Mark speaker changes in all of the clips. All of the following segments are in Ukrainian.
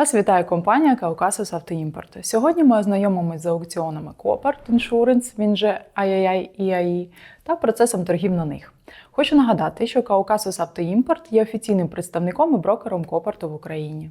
Speaker 1: Вас вітає компанія Caucasus Автоімпорт. Сьогодні ми ознайомимося з аукціонами Copart Insurance, він же IAI EAI, та процесом торгів на них. Хочу нагадати, що Caucasus Автоімпорт є офіційним представником і брокером Копарту в Україні.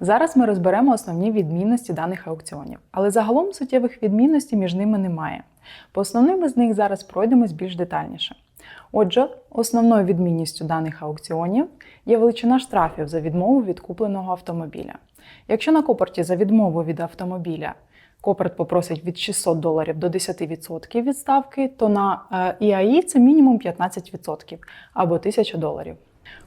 Speaker 1: Зараз ми розберемо основні відмінності даних аукціонів, але загалом суттєвих відмінностей між ними немає. По основним з них зараз пройдемось більш детальніше. Отже, основною відмінністю даних аукціонів є величина штрафів за відмову від купленого автомобіля. Якщо на Копорті за відмову від автомобіля Копорт попросить від 600 доларів до 10% відставки, то на е, ІАІ це мінімум 15% або 1000 доларів.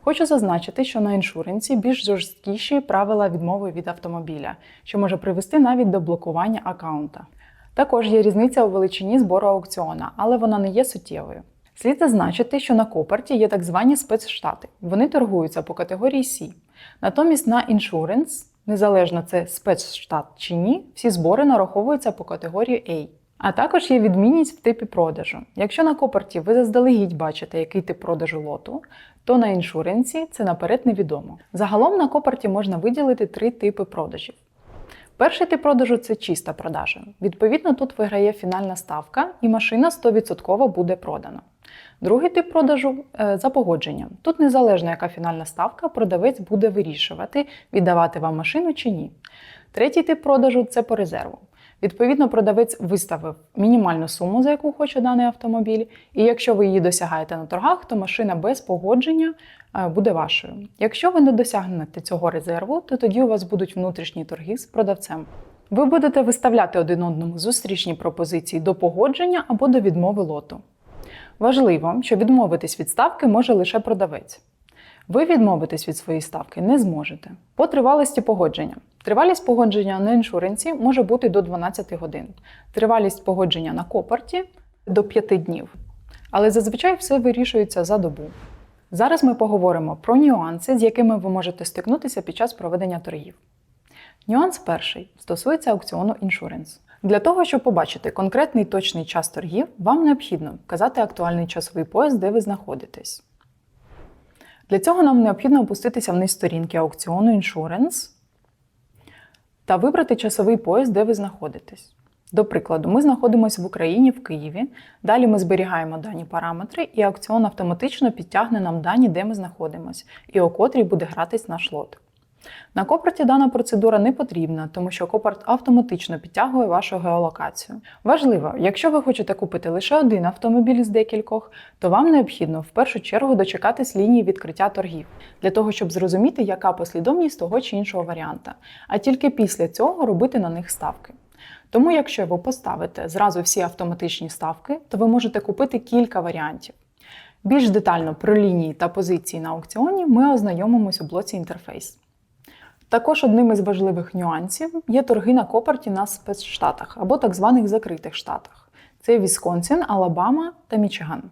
Speaker 1: Хочу зазначити, що на іншуренсі більш жорсткіші правила відмови від автомобіля, що може привести навіть до блокування аккаунта. Також є різниця у величині збору аукціона, але вона не є суттєвою. Слід зазначити, що на Копарті є так звані спецштати. Вони торгуються по категорії C. Натомість на іншуренс, незалежно це спецштат чи ні, всі збори нараховуються по категорії A. А також є відмінність в типі продажу. Якщо на Копарті ви заздалегідь бачите, який тип продажу лоту, то на іншуренсі це наперед невідомо. Загалом на Копарті можна виділити три типи продажів. Перший тип продажу це чиста продажа. Відповідно, тут виграє фінальна ставка, і машина 100% буде продана. Другий тип продажу е, за погодженням. Тут незалежно, яка фінальна ставка, продавець буде вирішувати, віддавати вам машину чи ні. Третій тип продажу це по резерву. Відповідно, продавець виставив мінімальну суму, за яку хоче даний автомобіль, і якщо ви її досягаєте на торгах, то машина без погодження е, буде вашою. Якщо ви не досягнете цього резерву, то тоді у вас будуть внутрішні торги з продавцем. Ви будете виставляти один одному зустрічні пропозиції до погодження або до відмови лоту. Важливо, що відмовитись від ставки може лише продавець. Ви відмовитись від своєї ставки не зможете. По тривалості погодження. Тривалість погодження на іншуренсі може бути до 12 годин. Тривалість погодження на копарті до 5 днів. Але зазвичай все вирішується за добу. Зараз ми поговоримо про нюанси, з якими ви можете стикнутися під час проведення торгів. Нюанс перший стосується аукціону іншуренс. Для того, щоб побачити конкретний точний час торгів, вам необхідно вказати актуальний часовий пояс, де ви знаходитесь. Для цього нам необхідно опуститися вниз сторінки аукціону Insurance та вибрати часовий пояс, де ви знаходитесь. До прикладу, ми знаходимося в Україні в Києві. Далі ми зберігаємо дані параметри, і аукціон автоматично підтягне нам дані, де ми знаходимося, і о котрій буде гратись наш лот. На Копарті дана процедура не потрібна, тому що Копарт автоматично підтягує вашу геолокацію. Важливо, якщо ви хочете купити лише один автомобіль з декількох, то вам необхідно в першу чергу дочекатись лінії відкриття торгів, для того, щоб зрозуміти, яка послідовність того чи іншого варіанта, а тільки після цього робити на них ставки. Тому, якщо ви поставите зразу всі автоматичні ставки, то ви можете купити кілька варіантів. Більш детально про лінії та позиції на аукціоні ми ознайомимось у блоці інтерфейс. Також одним із важливих нюансів є торги на Копарті на спецштатах або так званих закритих штатах. Це Вісконсін, Алабама та Мічиган.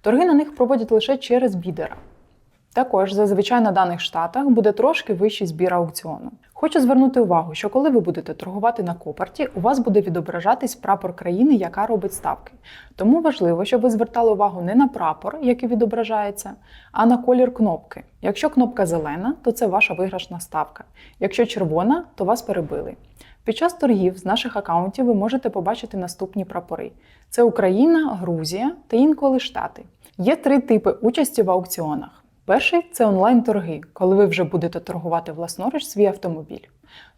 Speaker 1: Торги на них проводять лише через бідера. Також зазвичай на даних штатах буде трошки вищий збір аукціону. Хочу звернути увагу, що коли ви будете торгувати на Копарті, у вас буде відображатись прапор країни, яка робить ставки. Тому важливо, щоб ви звертали увагу не на прапор, який відображається, а на колір кнопки. Якщо кнопка зелена, то це ваша виграшна ставка. Якщо червона, то вас перебили. Під час торгів з наших акаунтів ви можете побачити наступні прапори: це Україна, Грузія та інколи Штати. Є три типи участі в аукціонах. Перший це онлайн-торги, коли ви вже будете торгувати власноруч свій автомобіль.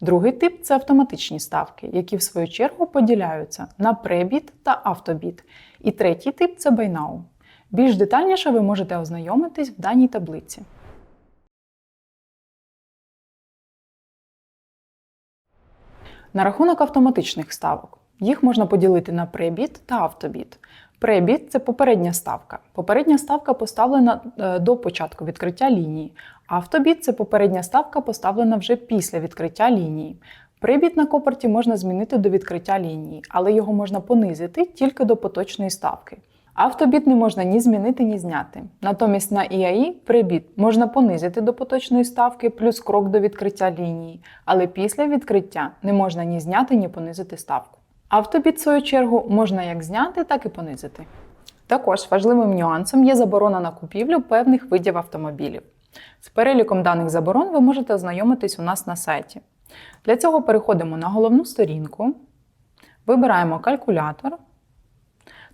Speaker 1: Другий тип це автоматичні ставки, які в свою чергу поділяються на пребіт та автобіт. І третій тип це байнау. Більш детальніше ви можете ознайомитись в даній таблиці. На рахунок автоматичних ставок. Їх можна поділити на пребіт та автобіт. Пребіт це попередня ставка. Попередня ставка поставлена е, до початку відкриття лінії. Автобіт це попередня ставка, поставлена вже після відкриття лінії. Прибіт на копорті можна змінити до відкриття лінії, але його можна понизити тільки до поточної ставки. Автобіт не можна ні змінити, ні зняти. Натомість на ІАІ прибіт можна понизити до поточної ставки плюс крок до відкриття лінії, але після відкриття не можна ні зняти, ні понизити ставку. Автобіт, в свою чергу, можна як зняти, так і понизити. Також важливим нюансом є заборона на купівлю певних видів автомобілів. З переліком даних заборон ви можете ознайомитись у нас на сайті. Для цього переходимо на головну сторінку, вибираємо калькулятор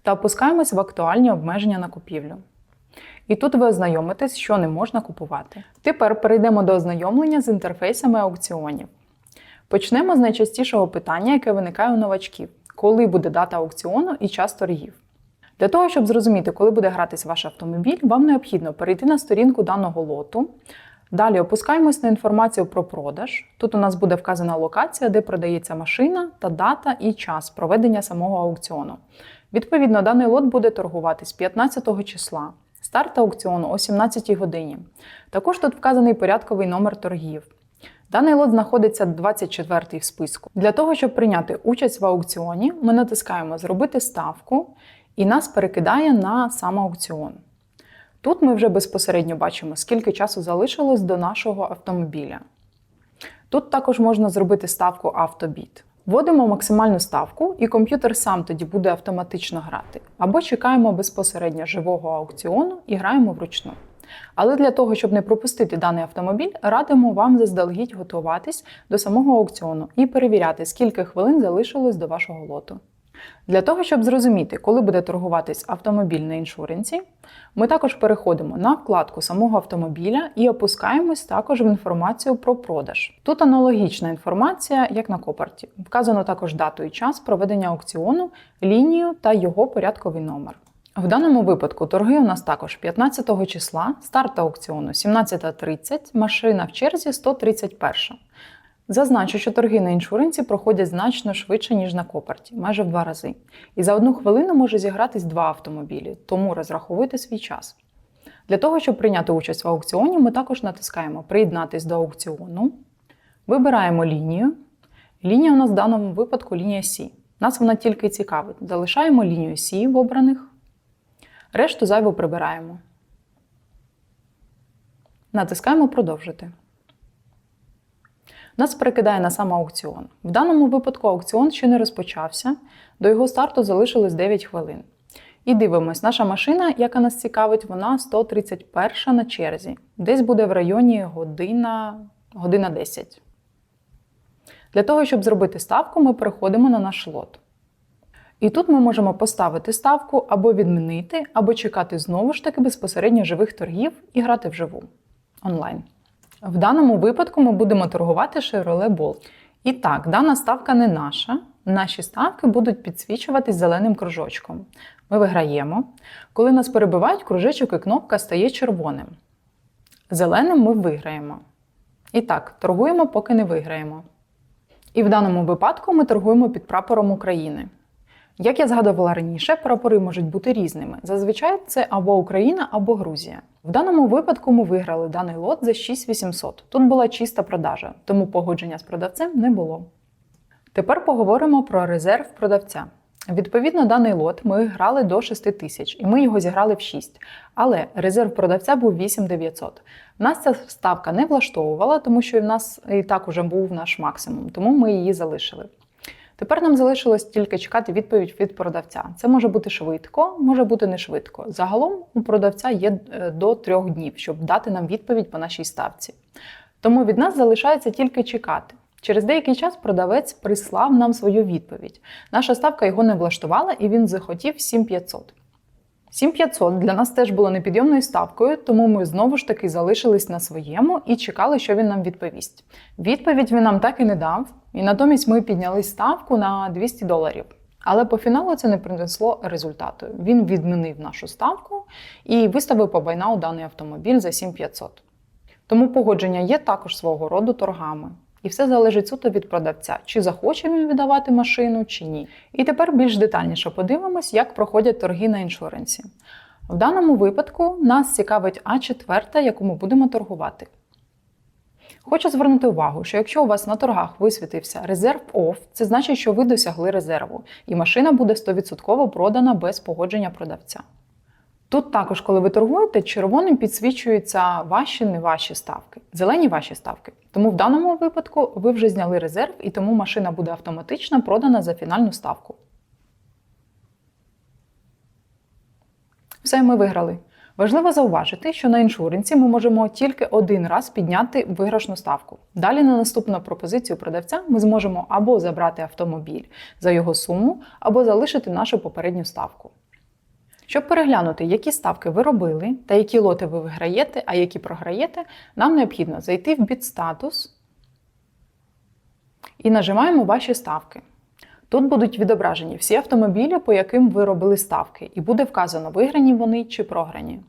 Speaker 1: та опускаємось в актуальні обмеження на купівлю. І тут ви ознайомитесь, що не можна купувати. Тепер перейдемо до ознайомлення з інтерфейсами аукціонів. Почнемо з найчастішого питання, яке виникає у новачків: коли буде дата аукціону і час торгів. Для того, щоб зрозуміти, коли буде гратись ваш автомобіль, вам необхідно перейти на сторінку даного лоту. Далі опускаємось на інформацію про продаж. Тут у нас буде вказана локація, де продається машина та дата і час проведення самого аукціону. Відповідно, даний лот буде торгуватись 15 числа. Старт аукціону о 17 годині. Також тут вказаний порядковий номер торгів. Даний лот знаходиться 24-й в списку. Для того, щоб прийняти участь в аукціоні, ми натискаємо Зробити ставку і нас перекидає на сам аукціон. Тут ми вже безпосередньо бачимо, скільки часу залишилось до нашого автомобіля. Тут також можна зробити ставку автобіт. Вводимо максимальну ставку, і комп'ютер сам тоді буде автоматично грати. Або чекаємо безпосередньо живого аукціону і граємо вручну. Але для того, щоб не пропустити даний автомобіль, радимо вам заздалегідь готуватись до самого аукціону і перевіряти, скільки хвилин залишилось до вашого лоту. Для того, щоб зрозуміти, коли буде торгуватись автомобіль на іншуренсі, ми також переходимо на вкладку самого автомобіля і опускаємось також в інформацію про продаж. Тут аналогічна інформація, як на копарті. Вказано також дату і час проведення аукціону, лінію та його порядковий номер. В даному випадку торги у нас також 15 числа, старт аукціону 17.30, машина в черзі 131. Зазначу, що торги на іншуренсі проходять значно швидше, ніж на копарті, майже в два рази. І за одну хвилину може зігратись два автомобілі, тому розраховуйте свій час. Для того, щоб прийняти участь в аукціоні, ми також натискаємо Приєднатись до аукціону, вибираємо лінію. Лінія у нас в даному випадку лінія Сі. Нас вона тільки цікавить. Залишаємо лінію Сі в обраних, решту зайву прибираємо. Натискаємо Продовжити нас перекидає на сам аукціон. В даному випадку аукціон ще не розпочався, до його старту залишилось 9 хвилин. І дивимось, наша машина, яка нас цікавить, вона 131 на черзі. Десь буде в районі година, година 10. Для того, щоб зробити ставку, ми переходимо на наш лот. І тут ми можемо поставити ставку або відмінити, або чекати знову ж таки безпосередньо живих торгів і грати вживу онлайн. В даному випадку ми будемо торгувати Chevrolet Bolt. І так, дана ставка не наша. Наші ставки будуть підсвічуватись зеленим кружочком. Ми виграємо. Коли нас перебивають, кружечок і кнопка стає червоним. Зеленим ми виграємо. І так, торгуємо, поки не виграємо. І в даному випадку ми торгуємо під прапором України. Як я згадувала раніше, прапори можуть бути різними. Зазвичай це або Україна, або Грузія. В даному випадку ми виграли даний лот за 6800. Тут була чиста продажа, тому погодження з продавцем не було. Тепер поговоримо про резерв продавця. Відповідно, даний лот ми грали до 6 тисяч, і ми його зіграли в 6. Але резерв продавця був 8900. Нас ця ставка не влаштовувала, тому що в нас і так уже був наш максимум, тому ми її залишили. Тепер нам залишилось тільки чекати відповідь від продавця. Це може бути швидко, може бути не швидко. Загалом у продавця є е, до трьох днів, щоб дати нам відповідь по нашій ставці. Тому від нас залишається тільки чекати. Через деякий час продавець прислав нам свою відповідь. Наша ставка його не влаштувала, і він захотів 7500. 7500 для нас теж було непідйомною ставкою, тому ми знову ж таки залишились на своєму і чекали, що він нам відповість. Відповідь він нам так і не дав, і натомість ми підняли ставку на 200 доларів. Але по фіналу це не принесло результату. Він відмінив нашу ставку і виставив по байнау даний автомобіль за 7500. Тому погодження є також свого роду торгами. І все залежить суто від продавця, чи захоче він віддавати машину, чи ні. І тепер більш детальніше подивимось, як проходять торги на іншуренсі. В даному випадку нас цікавить А4, яку ми будемо торгувати. Хочу звернути увагу, що якщо у вас на торгах висвітився резерв OFF, це значить, що ви досягли резерву, і машина буде 100% продана без погодження продавця. Тут також, коли ви торгуєте, червоним підсвічуються ваші не ваші ставки, зелені ваші ставки. Тому в даному випадку ви вже зняли резерв, і тому машина буде автоматично продана за фінальну ставку. Все, ми виграли. Важливо зауважити, що на іншуренсі ми можемо тільки один раз підняти виграшну ставку. Далі на наступну пропозицію продавця ми зможемо або забрати автомобіль за його суму, або залишити нашу попередню ставку. Щоб переглянути, які ставки ви робили та які лоти ви виграєте, а які програєте, нам необхідно зайти в бідстатус і нажимаємо ваші ставки. Тут будуть відображені всі автомобілі, по яким ви робили ставки, і буде вказано, виграні вони чи програні.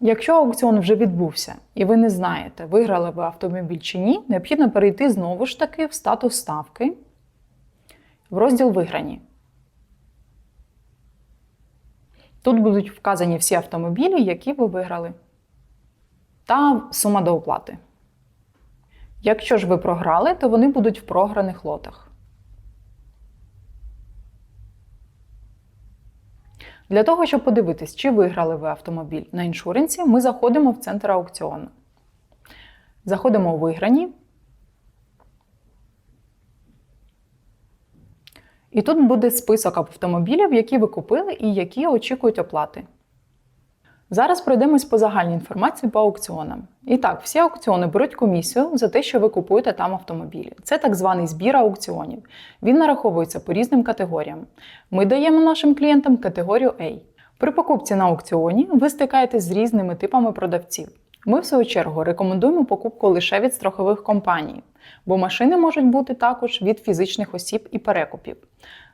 Speaker 1: Якщо аукціон вже відбувся і ви не знаєте, виграли ви автомобіль чи ні, необхідно перейти знову ж таки в статус ставки в розділ Виграні. Тут будуть вказані всі автомобілі, які ви виграли, та сума до оплати. Якщо ж ви програли, то вони будуть в програних лотах. Для того, щоб подивитись, чи виграли ви автомобіль на іншуренсі, ми заходимо в центр аукціону. Заходимо у виграні. І тут буде список автомобілів, які ви купили і які очікують оплати. Зараз пройдемось по загальній інформації по аукціонам. І так, всі аукціони беруть комісію за те, що ви купуєте там автомобілі. Це так званий збір аукціонів. Він нараховується по різним категоріям. Ми даємо нашим клієнтам категорію A. При покупці на аукціоні ви стикаєтесь з різними типами продавців. Ми, в свою чергу, рекомендуємо покупку лише від страхових компаній, бо машини можуть бути також від фізичних осіб і перекупів.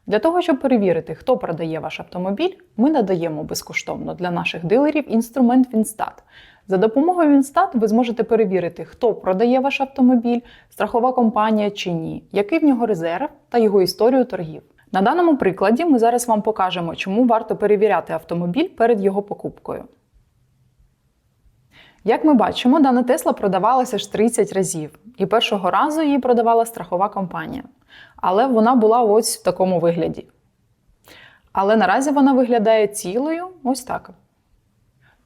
Speaker 1: Для того, щоб перевірити, хто продає ваш автомобіль, ми надаємо безкоштовно для наших дилерів інструмент Вінстат. За допомогою Вінстат ви зможете перевірити, хто продає ваш автомобіль, страхова компанія чи ні, який в нього резерв та його історію торгів. На даному прикладі ми зараз вам покажемо, чому варто перевіряти автомобіль перед його покупкою. Як ми бачимо, дана Тесла продавалася ж 30 разів, і першого разу її продавала страхова компанія. Але вона була ось в такому вигляді. Але наразі вона виглядає цілою ось так.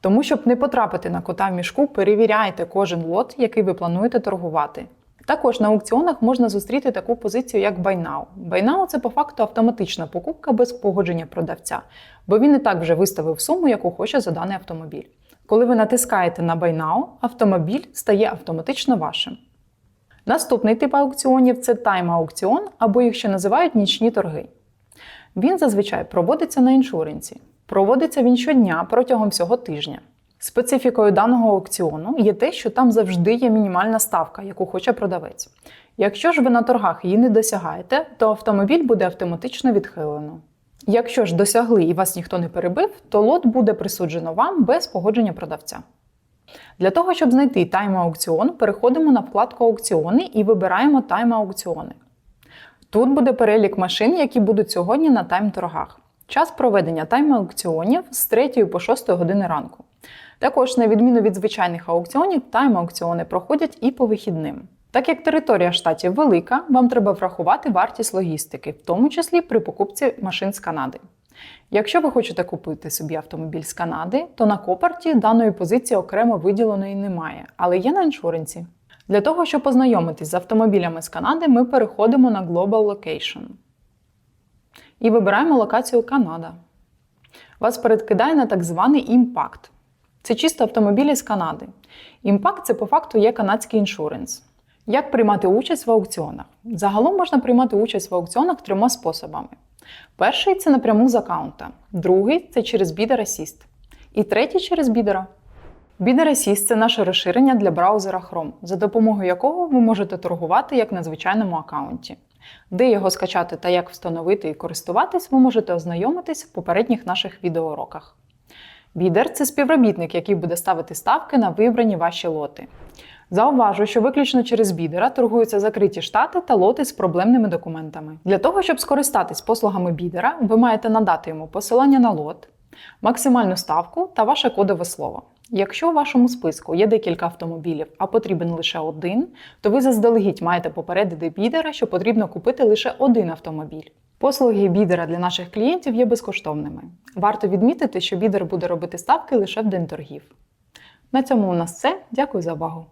Speaker 1: Тому, щоб не потрапити на кота в мішку, перевіряйте кожен лот, який ви плануєте торгувати. Також на аукціонах можна зустріти таку позицію, як. Buy Now – це по факту автоматична покупка без погодження продавця, бо він і так вже виставив суму, яку хоче за даний автомобіль. Коли ви натискаєте на Buy Now, автомобіль стає автоматично вашим. Наступний тип аукціонів це тайм-аукціон, або їх ще називають нічні торги. Він зазвичай проводиться на іншуренсі. Проводиться він щодня протягом всього тижня. Специфікою даного аукціону є те, що там завжди є мінімальна ставка, яку хоче продавець. Якщо ж ви на торгах її не досягаєте, то автомобіль буде автоматично відхилено. Якщо ж досягли і вас ніхто не перебив, то лот буде присуджено вам без погодження продавця. Для того, щоб знайти тайм-аукціон, переходимо на вкладку Аукціони і вибираємо тайм-аукціони. Тут буде перелік машин, які будуть сьогодні на тайм-торгах. Час проведення тайм-аукціонів з 3 по 6 години ранку. Також, на відміну від звичайних аукціонів, тайм-аукціони проходять і по вихідним. Так як територія штатів велика, вам треба врахувати вартість логістики, в тому числі при покупці машин з Канади. Якщо ви хочете купити собі автомобіль з Канади, то на Копарті даної позиції окремо виділеної немає, але є на іншуренсі. Для того, щоб познайомитись з автомобілями з Канади, ми переходимо на Global Location і вибираємо локацію Канада. Вас передкидає на так званий імпакт. Це чисто автомобілі з Канади. Імпакт це по факту є канадський іншуренс. Як приймати участь в аукціонах? Загалом можна приймати участь в аукціонах трьома способами. Перший це напряму з аккаунта, другий це через Bidder Assist. І третій через бідера. Bidder Assist – це наше розширення для браузера Chrome, за допомогою якого ви можете торгувати як на звичайному аккаунті. Де його скачати та як встановити і користуватись, ви можете ознайомитись в попередніх наших відеоуроках. Бідер це співробітник, який буде ставити ставки на вибрані ваші лоти. Зауважу, що виключно через бідера торгуються закриті штати та лоти з проблемними документами. Для того, щоб скористатись послугами бідера, ви маєте надати йому посилання на лот, максимальну ставку та ваше кодове слово. Якщо у вашому списку є декілька автомобілів, а потрібен лише один, то ви заздалегідь маєте попередити бідера, що потрібно купити лише один автомобіль. Послуги бідера для наших клієнтів є безкоштовними. Варто відмітити, що бідер буде робити ставки лише в день торгів. На цьому у нас все. Дякую за увагу!